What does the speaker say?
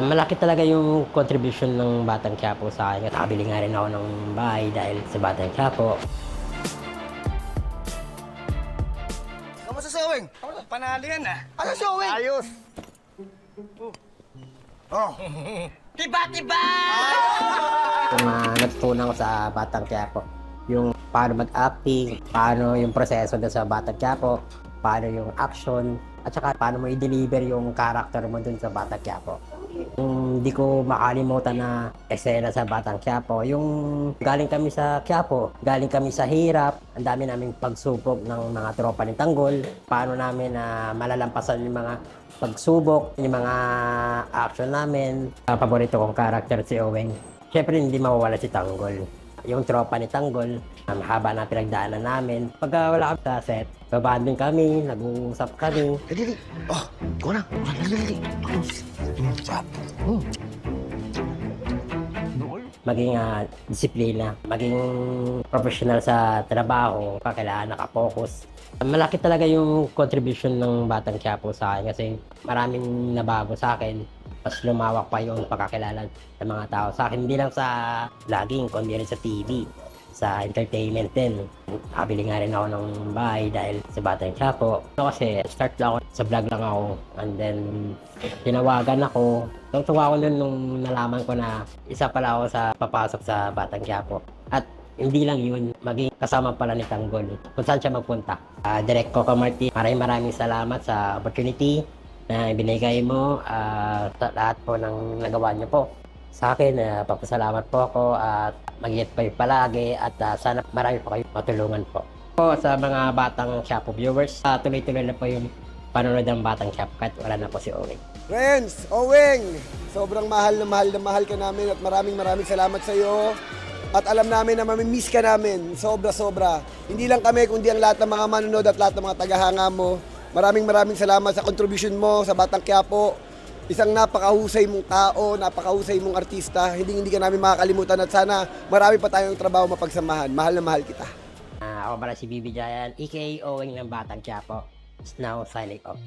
Malaki talaga yung contribution ng Batang Quiapo sa akin. Nakabili nga rin ako ng bahay dahil sa Batang Quiapo. Kamusta si Oweng? Panalo yan ah. Ano si Oweng? Ayos. Oh. Tiba-tiba! Yung uh, natutunan ko sa Batang Quiapo, yung paano mag-acting, paano yung proseso sa Batang Quiapo, paano yung action, at saka paano mo i-deliver yung character mo dun sa Batang Quiapo. Hindi ko makalimutan na eksena sa Batang Quiapo, yung galing kami sa Quiapo, galing kami sa hirap, ang dami naming pagsubok ng mga tropa ni Tanggol, paano namin na malalampasan yung mga pagsubok, yung mga action namin. Ang paborito kong character si Oweng. Siyempre hindi mawawala si Tanggol. Yung tropa ni Tanggol, ah, mahaba na pinagdaanan namin. Pagka wala kami sa set, babanding kami, nag-uusap kami. Dali, dali. Oh, ikaw na. Dali, dali. Hmm. maging ah, disiplina, maging professional sa trabaho, kailangan nakapokus. Malaki talaga yung contribution ng Batang Quiapo sa akin kasi maraming nabago sa akin. Mas lumawak pa yung pagkakilala ng mga tao sa akin, hindi lang sa vlogging, kundi rin sa TV, sa entertainment din. Nakabili nga rin ako ng bahay dahil sa Batang Quiapo. So, kasi start lang ako, sa vlog lang ako, and then tinawagan ako. Tuwa ako nun nung nalaman ko na isa pala ako sa papasok sa Batang Quiapo. At hindi lang yun, maging kasama pala ni Tanggol kung saan siya magpunta. Uh, Direct Coco Marti, maraming maraming salamat sa opportunity na binigay mo ah, sa lahat po ng nagawa niyo po. Sa akin, uh, papasalamat po ako at mag-ingat kayo palagi at ah, sana marami pa kayo matulungan po. Po sa mga batang Quiapo viewers, ah, tuloy-tuloy na po yung panonood ng batang Quiapo kahit wala na po si Owen. Friends, Oweng, sobrang mahal na mahal na mahal ka namin at maraming maraming salamat sa iyo. At alam namin na mamimiss ka namin, sobra-sobra. Hindi lang kami, kundi ang lahat ng mga manonood at lahat ng mga tagahanga mo. Maraming maraming salamat sa contribution mo sa Batang Quiapo. Isang napakahusay mong tao, napakahusay mong artista. Hindi hindi ka namin makakalimutan at sana marami pa tayong trabaho mapagsamahan. Mahal na mahal kita. Ah, ako pala si Bibi Jayan, aka Owing ng Batang Quiapo. Is now signing off.